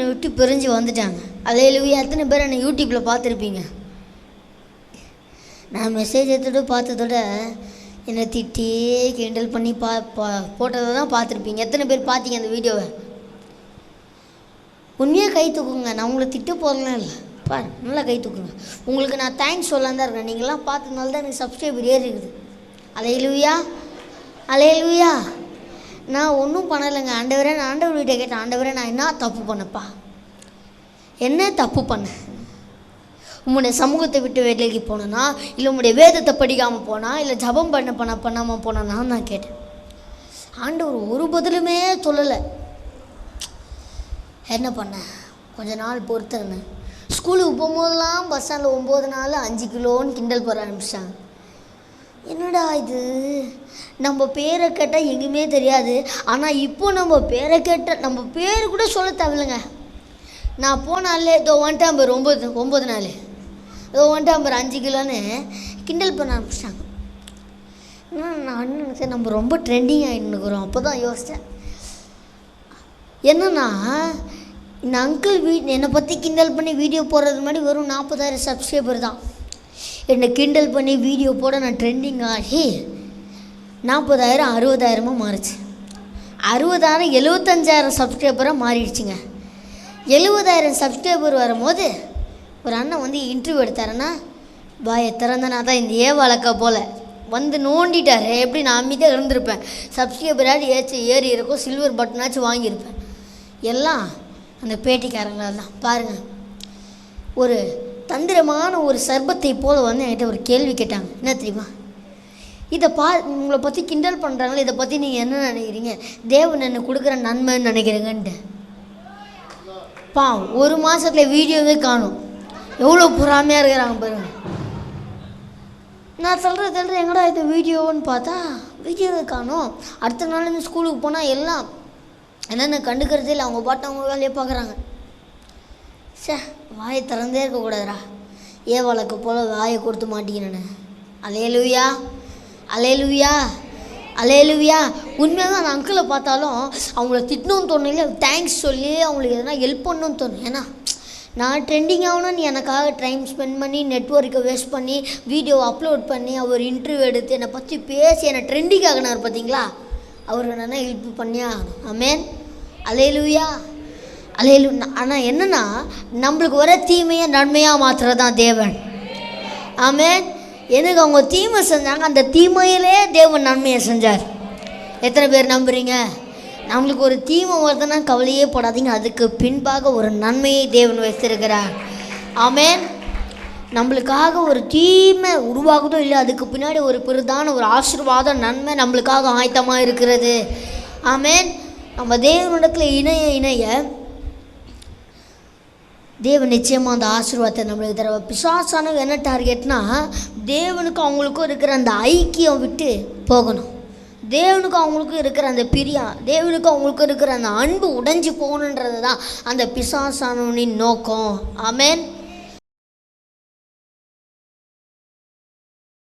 என்னை விட்டு பிரிஞ்சு வந்துட்டாங்க. அலையிலுவே எத்தனை பேர் என்னை யூடியூப்பில் பார்த்துருப்பீங்க? நான் மெசேஜ் எடுத்துட்டு பார்த்ததோட என்னை திட்டி கிண்டல் பண்ணி பா பா போட்டதை தான் பார்த்துருப்பீங்க. எத்தனை பேர் பார்த்தீங்க அந்த வீடியோவை? உண்மையாக கை தூக்குங்க. நான் உங்களை திட்ட போகிறலாம் இல்லை. பாரு நல்லா கை தூக்குங்க. உங்களுக்கு நான் தேங்க்ஸ் சொல்லலாம் தான் இருக்கேன். நீங்களாம் பார்த்ததுனால தான் எனக்கு சப்ஸ்கிரைபர் ஏறி இருக்குது அலையலுவியா அலையலுவியா நான் ஒன்றும் பண்ணலைங்க. ஆண்டவரே நான் ஆண்டவர்கிட்ட கேட்டேன் ஆண்டவரே நான் என்ன தப்பு பண்ணப்பா? என்ன தப்பு பண்ணேன் உம்முடைய சமூகத்தை விட்டு வேலைக்கு போனேனா? இல்லை உங்களுடைய வேதத்தை படிக்காமல் போனா? இல்லை ஜபம் பண்ண பண்ண பண்ணாமல் போனேனா நான் கேட்டேன். ஆண்டவர் ஒரு பதிலுமே சொல்லலை. என்ன பண்ணேன் கொஞ்ச நாள் பொறுத்திருந்தேன். ஸ்கூலுக்கு போகும்போதெல்லாம் பஸ் ஸ்டாண்டில் ஒம்பது நாள் அஞ்சு கிலோன்னு கிண்டல் போட ஆரம்பிச்சிட்டாங்க. என்னடா இது? நம்ம பேரை கேட்டால் எங்கேயுமே தெரியாது. ஆனால் இப்போ நம்ம பேரை கேட்ட நம்ம பேர் கூட சொல்ல தேவையில்லைங்க. நான் போனாலே இதோ ஒன் டேம்பர் ஒம்பது ஒம்பது நாள். இதோ ஒன் டேம்பர் அஞ்சு கிலோன்னு கிண்டல் பண்ண ஆரம்பிச்சிட்டாங்க. நான் நினச்சேன் நம்ம ரொம்ப ட்ரெண்டிங் ஆகிட்டுருக்குறோம் அப்போ தான் யோசித்தேன் என்னன்னா இந்த அங்கிள் வீ என்னை பற்றி கிண்டல் பண்ணி வீடியோ போடுறது மாதிரி வெறும் நாற்பதாயிரம் சப்ஸ்கிரைபர் தான். என்னை கிண்டல் பண்ணி வீடியோ போட நான் ட்ரெண்டிங் ஆகி நாற்பதாயிரம் அறுபதாயிரமாக மாறுச்சு. அறுபதாயிரம் எழுபத்தஞ்சாயிரம் சப்ஸ்கிரைபராக மாறிடுச்சுங்க. எழுபதாயிரம் சப்ஸ்கிரைபர் வரும்போது ஒரு அண்ணன் வந்து இன்டர்வியூ எடுத்தாருன்னா பாயை திறந்தனா தான் இந்த ஏ வழக்கா போல். வந்து நோண்டிட்டாரு. எப்படி நான் அமைதியாக இருந்திருப்பேன்? சப்ஸ்கிரைபராக ஏச்சு ஏறி இருக்கும் சில்வர் பட்டனாச்சும் வாங்கியிருப்பேன். எல்லாம் அந்த பேட்டிக்காரங்களால் தான். பாருங்கள் ஒரு தந்திரமான ஒரு சர்பத்தை போல் வந்து என்கிட்ட ஒரு கேள்வி கேட்டாங்க. என்ன தெரியுமா? இதை பா உங்களை பற்றி கிண்டல் பண்ணுறாங்களே இதை பற்றி நீங்கள் என்ன நினைக்கிறீங்க? தேவன் என்ன கொடுக்குற நன்மைன்னு நினைக்கிறீங்கன்ட்டு. பா ஒரு மாதத்துல வீடியோவே காணும். எவ்வளோ பொறாமையாக இருக்கிறாங்க பாருங்க. நான் சொல்கிறது சொல்கிறேன் எங்கடா இது வீடியோன்னு பார்த்தா வீடியோவே காணும். அடுத்த நாள் ஸ்கூலுக்கு போனால் எல்லாம் என்னென்ன கண்டுக்கிறதே இல்லை அவங்க பாட்டு அவங்க வேலையை பார்க்குறாங்க. சே வாயை திறந்தே இருக்கக்கூடாதுடா ஏ வழக்கு போல் வாயை கொடுத்து மாட்டிக்கிறேன்னு அலையலுவியா அலையலுவியா அலையலுவியா உண்மையாக தான் அந்த அங்கிளை பார்த்தாலும் அவங்கள திட்டணும்னு தோணல தேங்க்ஸ் சொல்லி அவங்களுக்கு எதனா ஹெல்ப் பண்ணணும்னு தோணும் ஏன்னா நான் ட்ரெண்டிங் நீ எனக்காக டைம் ஸ்பெண்ட் பண்ணி நெட்ஒர்க்கை வேஸ்ட் பண்ணி வீடியோ அப்லோட் பண்ணி அவர் இன்டர்வியூ எடுத்து என்னை பற்றி பேசி என்னை ட்ரெண்டிங் ஆகினார் பார்த்தீங்களா அவர் என்னென்னா ஹெல்ப் பண்ணியே ஆகணும். ஆமேன் அலையலுவியா அலையலு ஆனால் என்னென்னா நம்மளுக்கு வர தீமையை நன்மையாக மாற்றுறது தான் தேவன். ஆமேன். எனக்கு அவங்க தீமை செஞ்சாங்க? அந்த தீமையிலே தேவன் நன்மையை செஞ்சார். எத்தனை பேர் நம்புறீங்க? நம்மளுக்கு ஒரு தீமை வருதுன்னா கவலையே போடாதீங்க. அதுக்கு பின்பாக ஒரு நன்மையை தேவன் வைத்திருக்கிறார். ஆமேன். நம்மளுக்காக ஒரு தீமை உருவாகுதோ இல்லை அதுக்கு பின்னாடி ஒரு பெரிதான ஒரு ஆசீர்வாதம் நன்மை நம்மளுக்காக ஆயத்தமாக இருக்கிறது. ஆமேன். நம்ம தேவனிடத்தில் இணைய இணைய தேவன் நிச்சயமாக அந்த ஆசீர்வாதத்தை நம்மளுக்கு தர பிசாசானவங்க என்ன டார்கெட்னா தேவனுக்கும் அவங்களுக்கும் இருக்கிற அந்த ஐக்கியம் விட்டு போகணும். தேவனுக்கும் அவங்களுக்கும் இருக்கிற அந்த பிரியா தேவனுக்கும் அவங்களுக்கும் இருக்கிற அந்த அன்பு உடைஞ்சு போகணுன்றது தான் அந்த பிசாசானவனின் நோக்கம். ஆமேன்